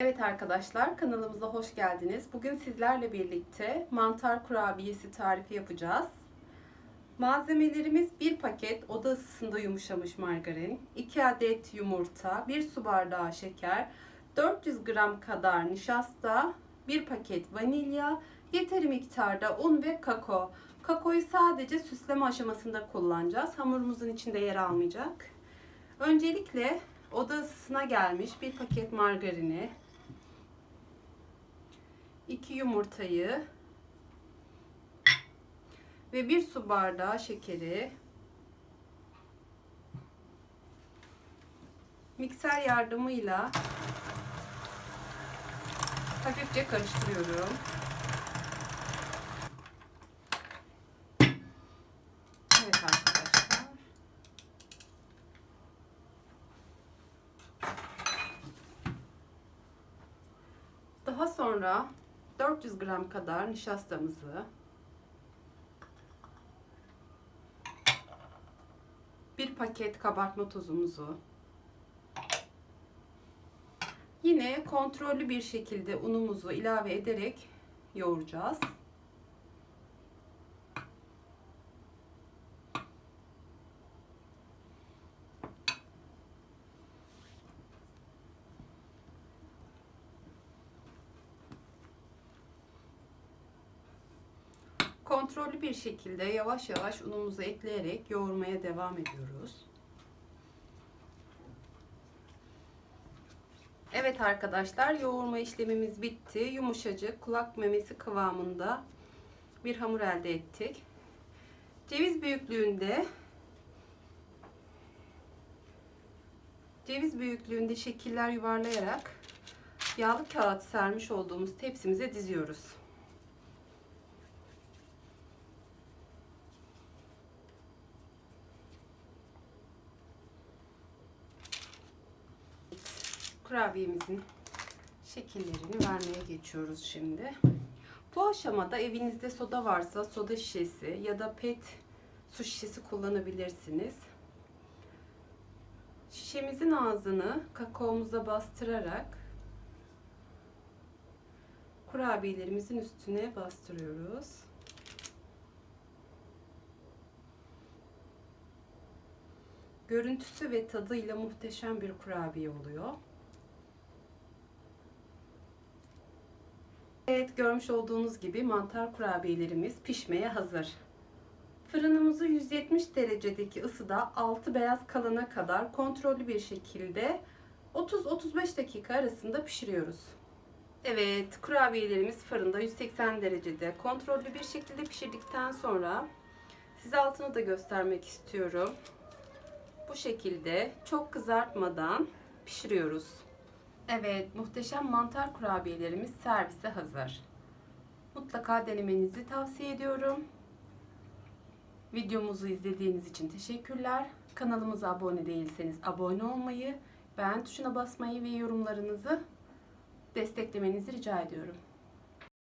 Evet arkadaşlar kanalımıza hoş geldiniz. Bugün sizlerle birlikte mantar kurabiyesi tarifi yapacağız. Malzemelerimiz 1 paket oda ısısında yumuşamış margarin, 2 adet yumurta, 1 su bardağı şeker, 400 gram kadar nişasta, 1 paket vanilya, yeteri miktarda un ve kakao. Kakaoyu sadece süsleme aşamasında kullanacağız. Hamurumuzun içinde yer almayacak. Öncelikle oda ısısına gelmiş bir paket margarini, 2 yumurtayı ve 1 su bardağı şekeri mikser yardımıyla hafifçe karıştırıyorum. Evet arkadaşlar. Daha sonra 400 gram kadar nişastamızı bir paket kabartma tozumuzu yine kontrollü bir şekilde unumuzu ilave ederek yoğuracağız. Kontrollü bir şekilde yavaş yavaş unumuzu ekleyerek yoğurmaya devam ediyoruz. Evet arkadaşlar yoğurma işlemimiz bitti. Yumuşacık kulak memesi kıvamında bir hamur elde ettik. Ceviz büyüklüğünde ceviz büyüklüğünde şekiller yuvarlayarak yağlı kağıt sermiş olduğumuz tepsimize diziyoruz. Kurabiyemizin şekillerini vermeye geçiyoruz şimdi. Bu aşamada evinizde soda varsa soda şişesi ya da pet su şişesi kullanabilirsiniz. Şişemizin ağzını kakaomuza bastırarak kurabiyelerimizin üstüne bastırıyoruz. Görüntüsü ve tadıyla muhteşem bir kurabiye oluyor. Evet görmüş olduğunuz gibi mantar kurabiyelerimiz pişmeye hazır. Fırınımızı 170 derecedeki ısıda altı beyaz kalana kadar kontrollü bir şekilde 30-35 dakika arasında pişiriyoruz. Evet kurabiyelerimiz fırında 180 derecede kontrollü bir şekilde pişirdikten sonra size altını da göstermek istiyorum. Bu şekilde çok kızartmadan pişiriyoruz. Evet, muhteşem mantar kurabiyelerimiz servise hazır. Mutlaka denemenizi tavsiye ediyorum. Videomuzu izlediğiniz için teşekkürler. Kanalımıza abone değilseniz abone olmayı, beğen tuşuna basmayı ve yorumlarınızı desteklemenizi rica ediyorum.